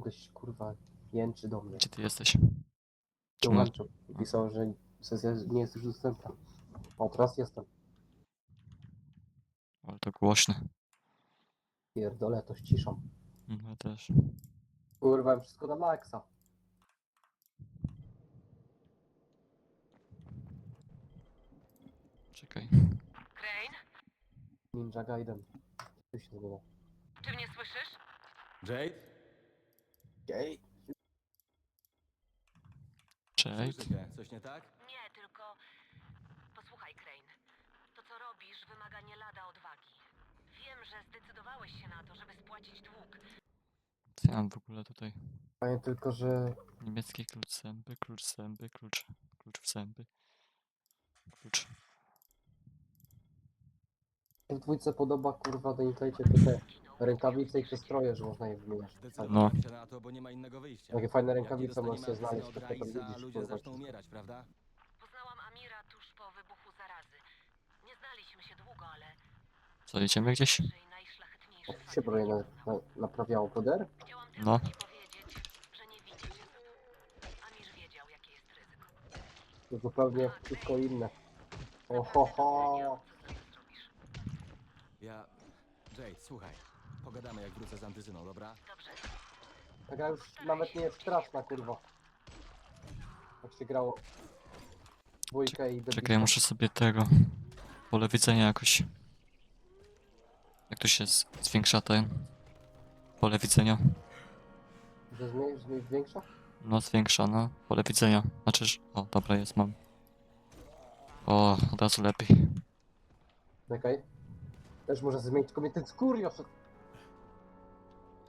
Ktoś kurwa jęczy do mnie. Gdzie ty jesteś? Czemu? Dołączył. Pisał, że sesja nie jest już dostępna. O, teraz jestem. Ale to głośne. Pierdolę, to ściszą. No ja też. Kurwa, wszystko na maksa. Czekaj. Crane, Ninja Gaiden. Co się zmienia? czy mnie słyszysz? Jade? Gej. Cześć. Coś nie tak? Nie, tylko... Posłuchaj, Crane. To, co robisz, wymaga nie lada odwagi. Wiem, że zdecydowałeś się na to, żeby spłacić dług. Co ja mam w ogóle tutaj? Pamiętam tylko, że Niemiecki klucz zęby, klucz zęby, klucz, klucz w zęby. Klucz. W dwójce podoba kurwa do Inklejcie te, te rękawice i te stroje, że można je wymieniać. Fajne. Zdecydowałem się na to, bo nie ma innego wyjścia. Takie fajne Jak nie rękawice dostaniemy znaleźć, to akcyzy od potem Raisa, widzisz, ludzie kurwa. zaczną umierać, prawda? Poznałam Amira tuż po wybuchu zarazy. Nie znaliśmy się długo, ale... Co, jedziemy gdzieś? najszlachetniejszy Jak się broje na, na, naprawiało poder? Chciałam tylko No. ci powiedzieć, że nie widzicie. Amir wiedział, jakie jest ryzyko. To zupełnie wszystko inne. Ohoho! Ja... Jade, słuchaj. Pogadamy jak wrócę z antyzyną, dobra? Dobrze. Ta gra już nawet nie jest straszna kurwa. Jak się grało. Dwójkę i Czekaj, ja muszę sobie tego pole widzenia jakoś. Jak to się z- zwiększa ten pole widzenia? Że większa? No zwiększa, no pole widzenia. Znaczy, że... o dobra jest, mam. O, od razu lepiej. Czekaj. Też może zmienić tylko mnie ten.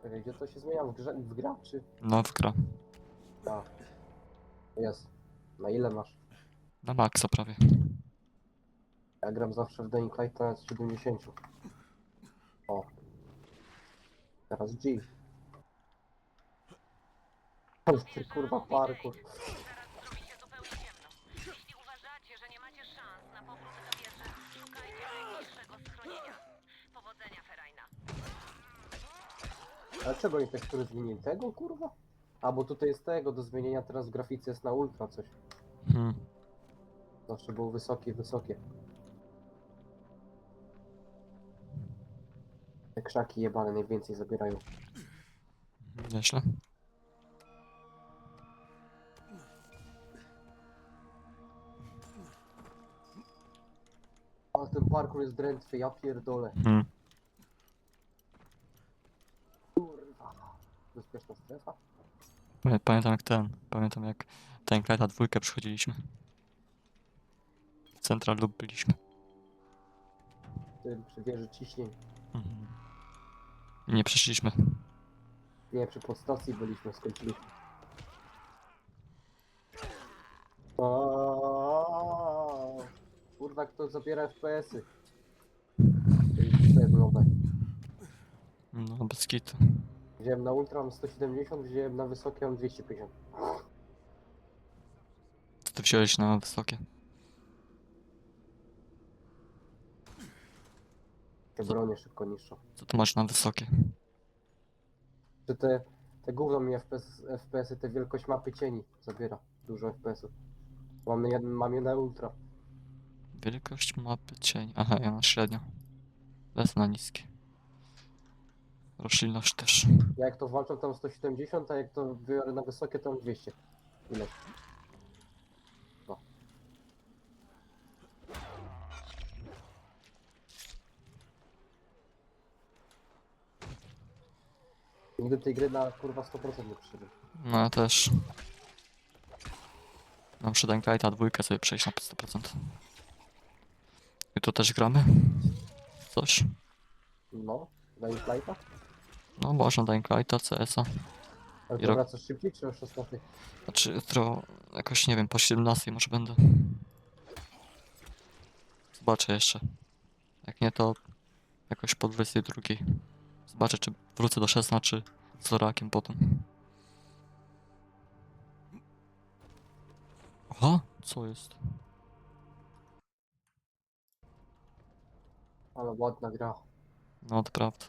Czekaj, gdzie to się zmienia? W, grze, w gra czy? No w gra. Tak. Jest. Na ile masz? Na maksa prawie. Ja gram zawsze w Dying Light na 70. O. Teraz G. Ale ty kurwa parkour. Ale czego nie tekstury zmienili? Tego kurwa? A bo tutaj jest tego do zmienienia, teraz w grafice jest na ultra coś. Hmm. Zawsze było wysokie, wysokie. Te krzaki jebane najwięcej zabierają. Nieźle. Ale ten parkour jest drętwy, ja pierdolę. Hmm. Kurwa. Bezpieczna strefa? Pamię- Pamiętam jak ten, pamiętam jak ten Kleta dwójkę przychodziliśmy. W Central Loop byliśmy. Tym przy wieży ciśnień. Mhm. I nie przeszliśmy. Nie, przy podstacji byliśmy, skończyliśmy. Aaaa. Kurwa, kto zabiera FPS-y? To jest. No bez kitu. Wziąłem na ultra mam 170, wziąłem na wysokie mam 250. Co ty wziąłeś na wysokie? Te bronie szybko niszczą. Co ty masz na wysokie? Czy te, te gówno mi FPS, FPS-y, te wielkość mapy cieni zabiera. Dużo FPS-ów. Mam, je- mam je na ultra. Wielkość mapy cień. Aha, ja na średnio. Lecę na niskie. Roślinność też. Ja jak to włączam tam 170, a jak to biorę na wysokie to mam 200. Ile? No. Nigdy tej gry na kurwa 100% nie przyszedłem. No ja też. Mam Lighta dwójkę sobie przejść na 100%. I tu też gramy? Coś? No, Dying Lighta? No można Dying Lighta, CS-a. Ale I to rok- wracasz szybciej czy o 16? Znaczy jutro jakoś nie wiem, po 17 może będę. Zobaczę jeszcze. Jak nie to jakoś po 22. Zobaczę czy wrócę do 16 czy z Lorakiem potem. Aha, co jest? Ale ładna gra. No to prawda.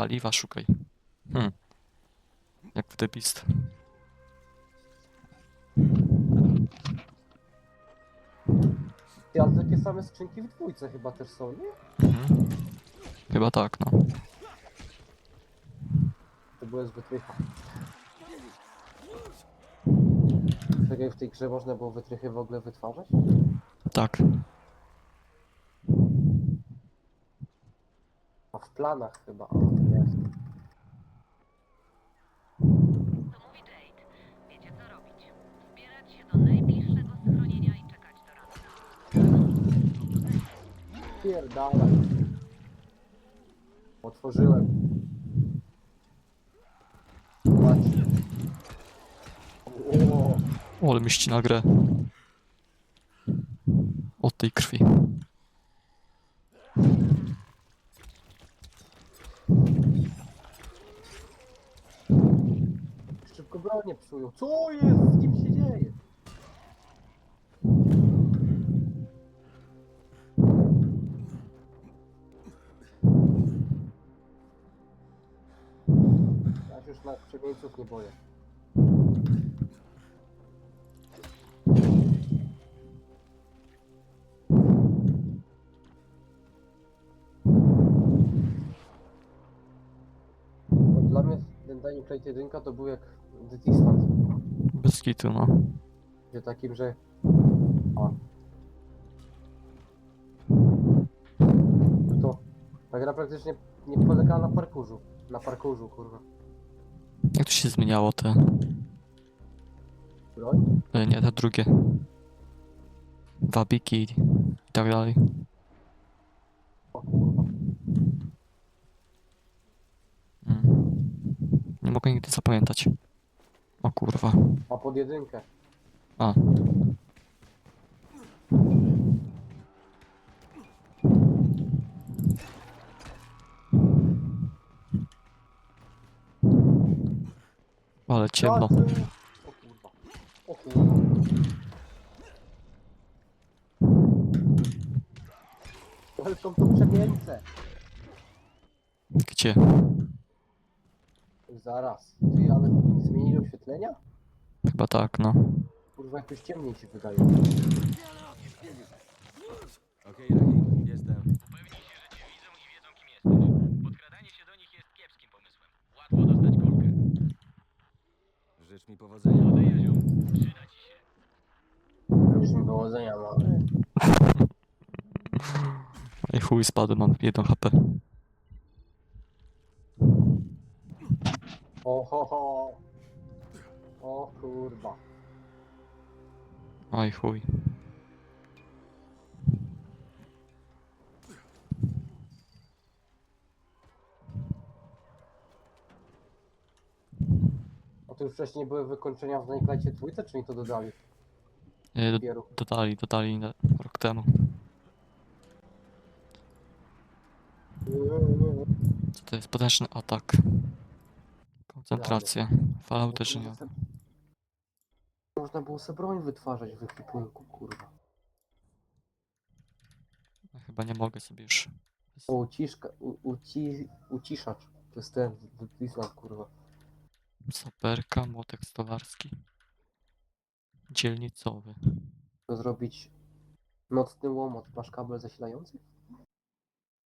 Paliwa szukaj. Hmm. Jak w debist. Ty, ale takie same skrzynki w dwójce chyba też są, nie? Mhm. Chyba tak, no. To były z wytrycha. Tak jak w tej grze można było wytrychy w ogóle wytwarzać? Tak. A w planach chyba, o, Pierdalaj. Otworzyłem. Patrz. O, O, ale mi ścina grę. Od tej krwi. szybko bronię psują. Co jest? Z kim się dzieje? Już na przemieńców nie boję. Bo Dla mnie ten Dying Light 1 to był jak The Distant, Bez kitu, no. gdzie takim, że... A. To ta gra praktycznie nie polegała na parkurzu. Na parkurzu, kurwa. Się zmieniało te... Broń? e, Nie, te drugie. Wabiki i tak dalej. O kurwa. Mm. Nie mogę nigdy zapamiętać. O kurwa. A pod jedynkę. A. Ale ciemno. O kurwa. O kurwa. Welcome to przemieńce. Gdzie? Zaraz. Ty, ale zmienili oświetlenia? Chyba tak, no. Kurwa, jakoś ciemniej się wydaje. Okej, Rahim, jestem. Upewnij się, że cię widzą i wiedzą, kim jesteś. Podkradanie się do nich jest kiepskim pomysłem. Łatwo dostać kulkę. Życz mi powodzenia. Młody Jaziu, przyda ci się. Już mi powodzenia mamy. Ej chuj, spadłem, mam 1 HP. O ho ho. O kurwa. Oj chuj. A to już wcześniej były wykończenia w Nightlightie dwójce, czy mi to dodali? Do, Dopiero. dodali, dodali na- rok temu. Co to jest? Potężny atak. Koncentracja. Fala uderzenia. Można było sobie broń wytwarzać w ekwipunku, kurwa. Chyba nie mogę sobie już. O, uciszka, u, uci, uciszacz. To jest ten, kurwa. Saperka, młotek stolarski. Dzielnicowy. To zrobić nocny łomot. Masz kabel zasilający?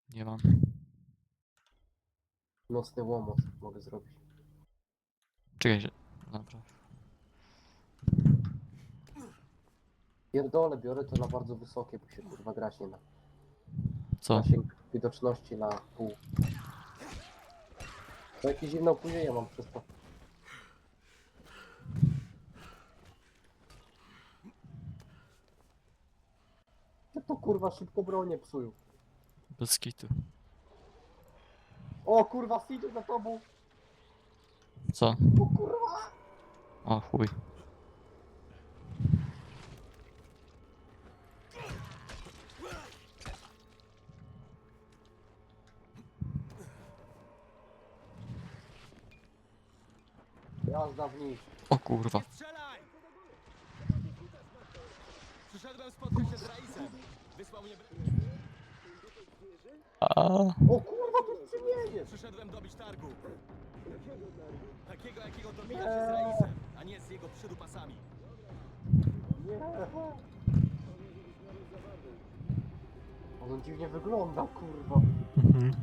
Nie mam. Nocny łomot mogę zrobić. Czekaj, że... Dobra. Pierdolę, biorę to na bardzo wysokie, bo się kurwa grać nie da. Co? Zasięg widoczności na pół. To jakieś dziwne opóźnienie mam przez to. To kurwa szybko bronię psują. Bez kitu. O kurwa, Fidu za tobą! Co? O kurwa! O chuj. Jazda w nich. O kurwa. Nie strzelaj! Przyszedłem spotkać się z Raisem. Wysłał mnie... A, O kurwa, to jest kamienie! Przyszedłem dobić targu. Takiego, jakiego dobija się z Raisem, a nie z jego przydupasami. Nie! On dziwnie wygląda, kurwa. Mhm.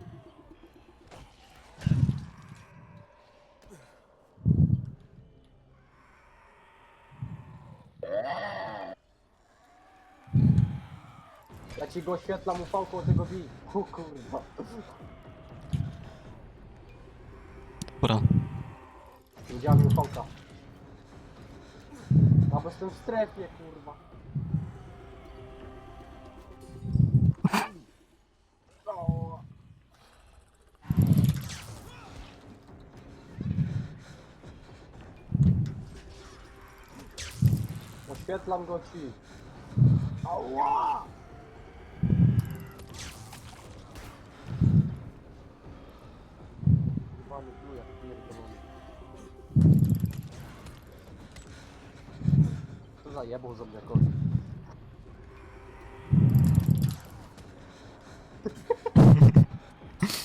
Ci go oświetlam ufałką tego bij. O kurwa. Dobra. Widziałem ufałka. A bo jestem w strefie, kurwa. O. Oświetlam go ci. Ała! Co za jebą zombiakowi.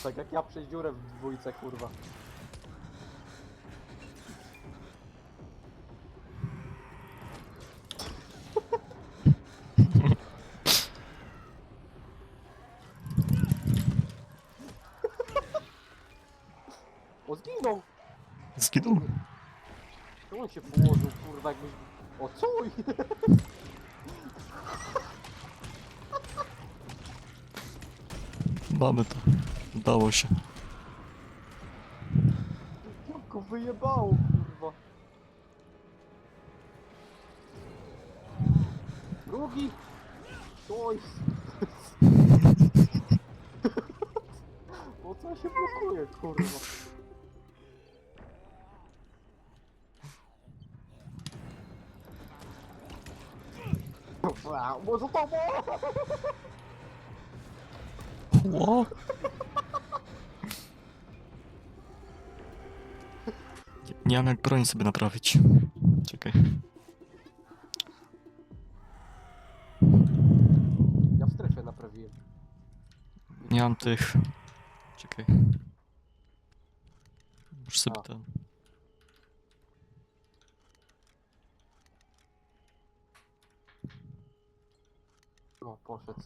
tak jak ja przez dziurę w dwójce, kurwa. O, zginął! Zginął. To on się położył, kurwa, jakbyś... O, co? Mamy to. Udało się. Go wyjebało, kurwa. Drugi! Oj! Po co się blokuje, kurwa? Wow, to Ło! Nie, nie mam jak broń sobie naprawić. Czekaj. Ja w strefie naprawiłem. Nie mam tych. Czekaj. Muszę sobie A. ten. No, poszedł.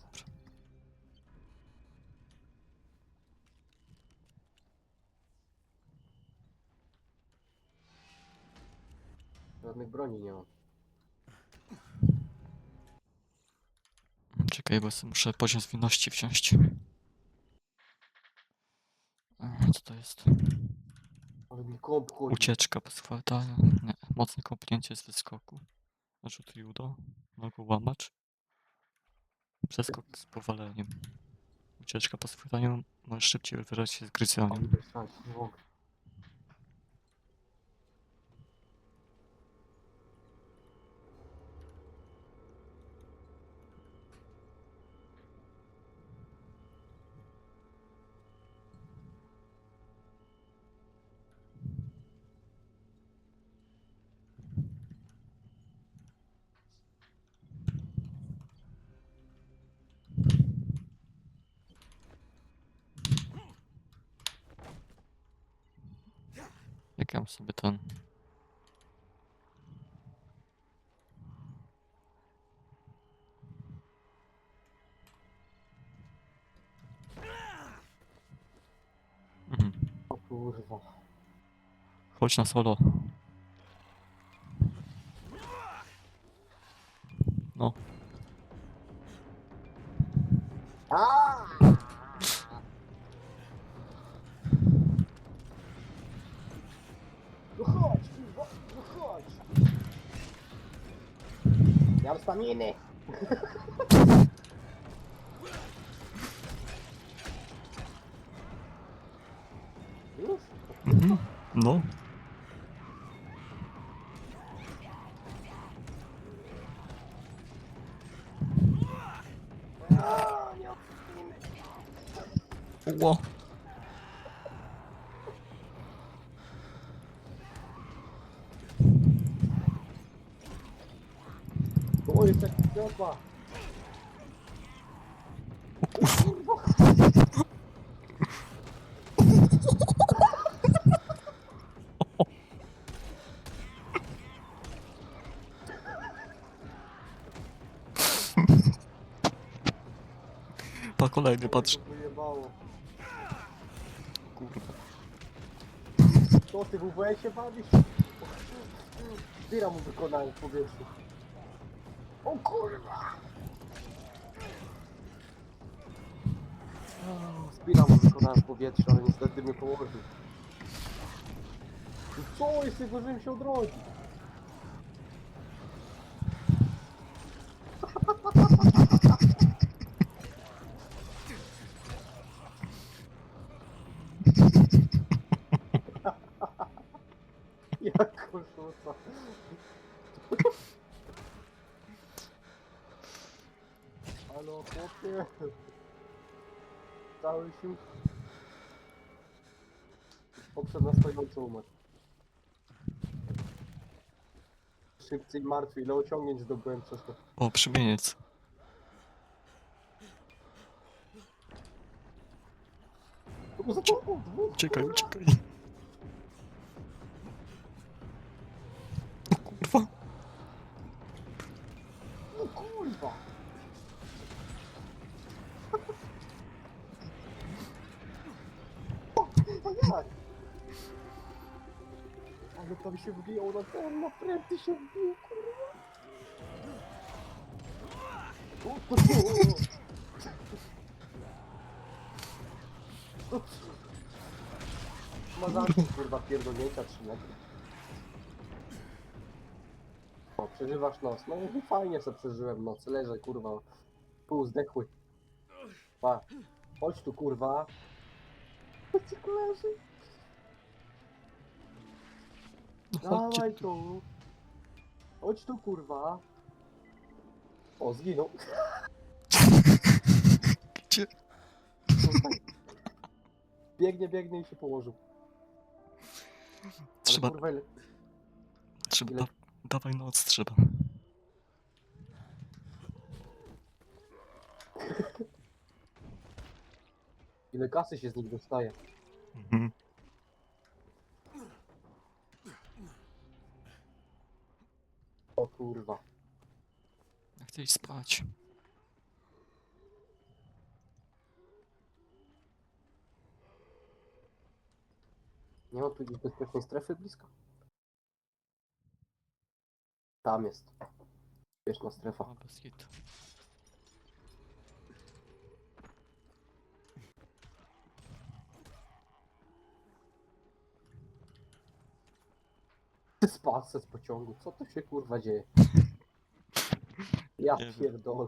Żadnych broni nie mam. Czekaj, bo sobie muszę poziom zwinności wziąć. A, Co to jest? Ale mi komp chodzi. Ucieczka bez chwytania. Nie. Mocne kopnięcie z wyskoku. Rzut judo. Nogą łamacz. Przeskok z powaleniem. Ucieczka po schwytaniu. Możesz szybciej wyrażać się z. Mam sobie ten. Mhm. O kurwa. Chodź na solo. kółko. Jest taki dzioba. Pa, kolejny, patrz. Co ty w UWS się bawisz? Zbira mu wykonałem w powietrzu. O kurwa! Zbira mu wykonałem w powietrzu, ale niestety mnie położył. I co? Jeszcze zdążyłem się odrodzić. Cały sił. Poprzed na stojąco umarł. Szybciej martwy, ile osiągnięć zdobyłem przez to. O, przymieniec. To było tam się wbijało na ten, na pręty się wbił, kurwa! O, o, o. Ma zamki, kurwa, pierdolnięcia 3 metry. O, przeżywasz noc. No i fajnie sobie przeżyłem noc. Leżę, kurwa. Pół zdechły. Pa. Chodź tu, kurwa. Chodź tu, leży. Chodźcie Dawaj tu. tu. Chodź tu, kurwa. O, zginął. Gdzie? Biegnie, biegnie i się położył. Ale Trzeba, kurwa, ile... trzeba, ile- da, dawaj noc trzeba. ile kasy się z nich dostaje. Mhm. O kurwa. Ja chcę iść spać. Nie ma tu gdzieś bezpiecznej strefy blisko? Tam jest. Bezpieczna strefa. O, bez hitu. Spadł z pociągu. Co to się kurwa dzieje? Ja Nie wiem. pierdolę.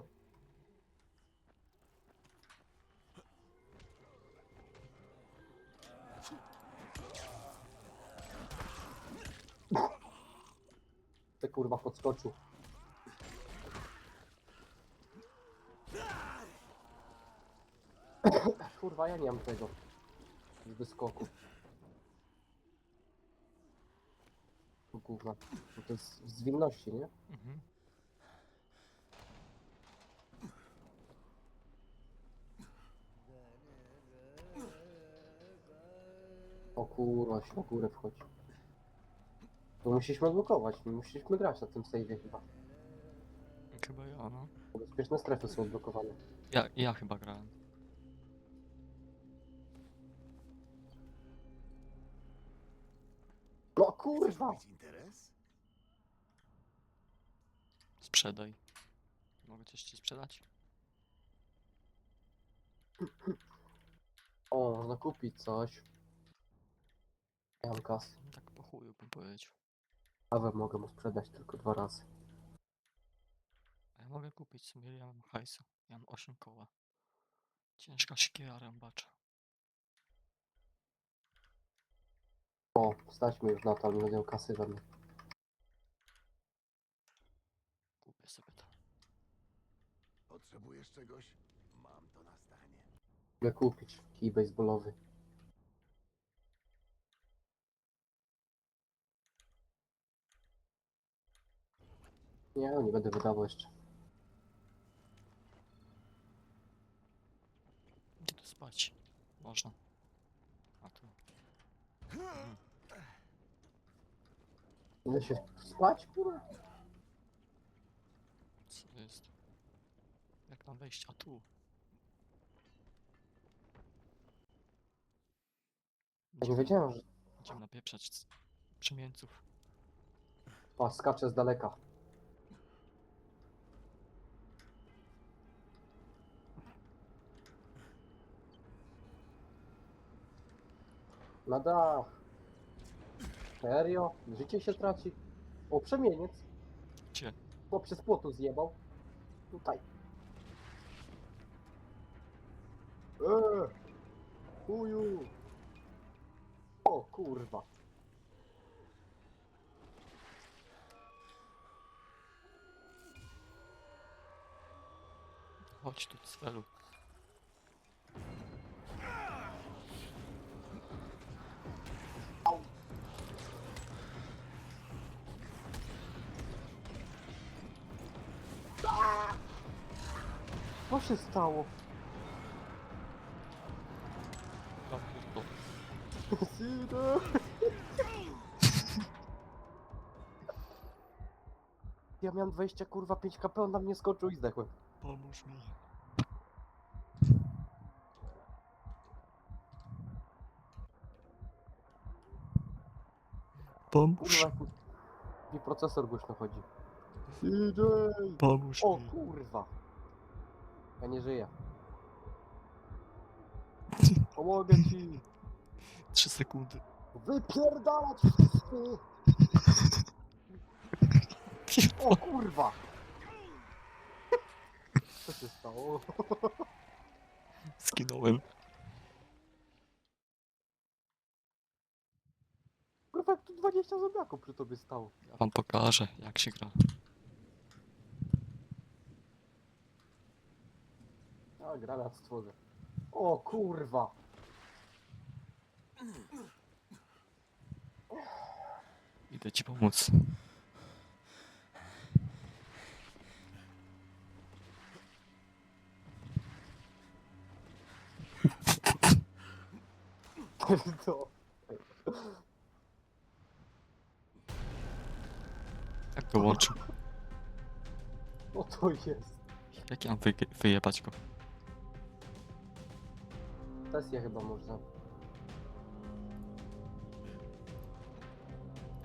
Te kurwa podskoczył. Kurwa, ja nie mam tego. Z wyskoku. Kurwa, no to jest z zwinności, nie? Mhm. O kurwa, się na górę wchodzi. To musieliśmy odblokować, my musieliśmy grać na tym save'ie chyba. Chyba ja, no. Bo Bezpieczne strefy są odblokowane. Ja, ja chyba grałem. Kurwa! Sprzedaj. Mogę coś ci sprzedać? O, można kupić coś. Ja mam kasy. Tak po chuju bym powiedział. Kawę mogę mu sprzedać tylko dwa razy. A ja mogę kupić sobie, ja mam hajsu. Ja mam 8 koła. Ciężka siekiera rębacza. O, stać mnie już na to, ale nie będę miał kasy mnie. Kupię sobie to. Potrzebujesz czegoś? Mam to na stanie. Mogę kupić kij baseballowy. Nie, nie będę wydawał jeszcze. Gdzie tu spać? Można. A tu. Idę się spać, kurwa? Co jest? Jak mam wejść? A tu. Ja nie Idziemy, wiedziałem, że idziemy napieprzać c- przymieńców. pa, skacze z daleka. Na dach. Serio? Życie się traci? O, przemieniec. Gdzie? Chłop się z płotu zjebał. Tutaj. Eee! Chuju! O kurwa. Chodź tu, Cwelu. Co się stało? Ja pierdolę. Syna! Ja miałem 20 kurwa 5 kp, on na mnie skoczył i zdechłem. Pomóż mi. Pomóż, Kurwa, jak mi- procesor głośno chodzi. CJ! pomóż O mi. kurwa! Ja nie żyję. Pomogę ci! Trzy sekundy. Wypierdalać wszyscy! O kurwa! Co się stało? Skinąłem. Kurwa, jak tu 20 zombiaków przy tobie stało. Ja wam pokażę, jak się gra. A, granat stworzę. O kurwa! Idę ci pomóc. To. Jak go łączył? O to jest. Jak ja mam wyje wyjebać go? Sesję chyba można.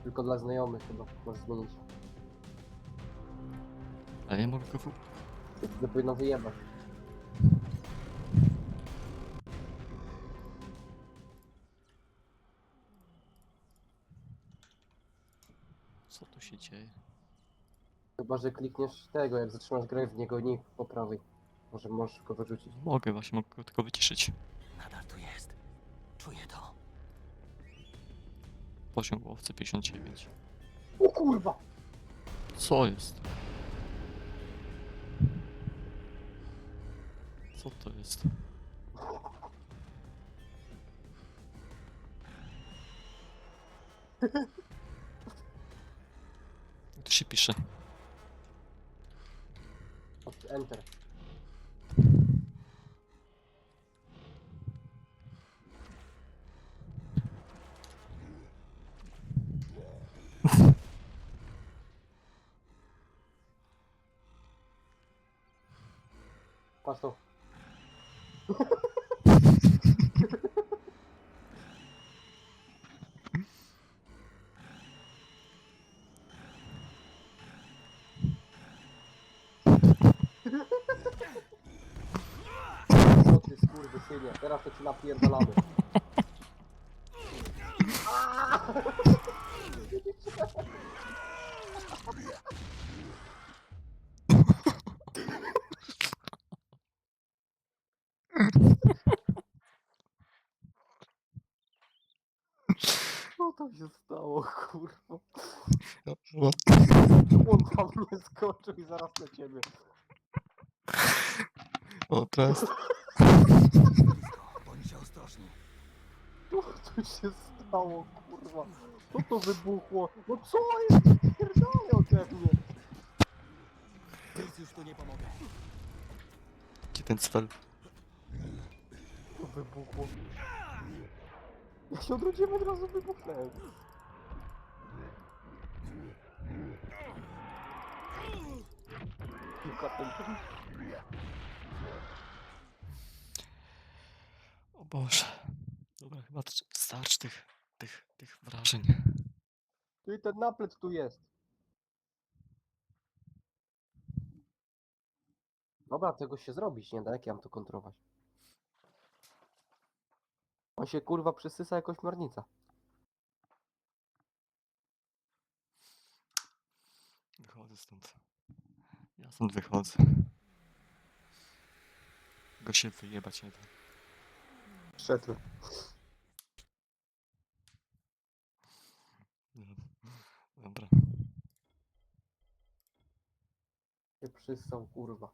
Tylko dla znajomych chyba możesz zmienić. Ale ja mogę go wy... To powinno wyjebać. Co tu się dzieje? Chyba, że klikniesz tego, jak zatrzymasz grę w niego nick po prawej. Może możesz go wyrzucić. Mogę właśnie, mogę go tylko wyciszyć. Tu. Czuję to. Poziom łowcy 59. O kurwa! Co jest? Co to jest? To się pisze? Enter. Patrz to. O ty skurwysynie, teraz to ci napierdalamy. Co się stało, kurwa? On tam nie skoczył i zaraz na ciebie. O, teraz. Bądźcie ostrożni. Co tu się stało, kurwa? Co to wybuchło? No co jest? Pierdolę ode mnie. Nic już tu nie pomogę. gdzie ten cwel? To wybuchło. Jak się odrodziłem, od razu wybuchnąłem. Piłka. O Boże. Dobra, chyba Starcz tych, tych, tych wrażeń. Tu i ten naplet tu jest. Dobra, tego się zrobić nie da, jak ja mam to kontrolować? On się kurwa przysysa jako śmiornica. Wychodzę stąd. Ja stąd wychodzę. Go się wyjebać nie da. Szedł. Dobra. Się przysał kurwa.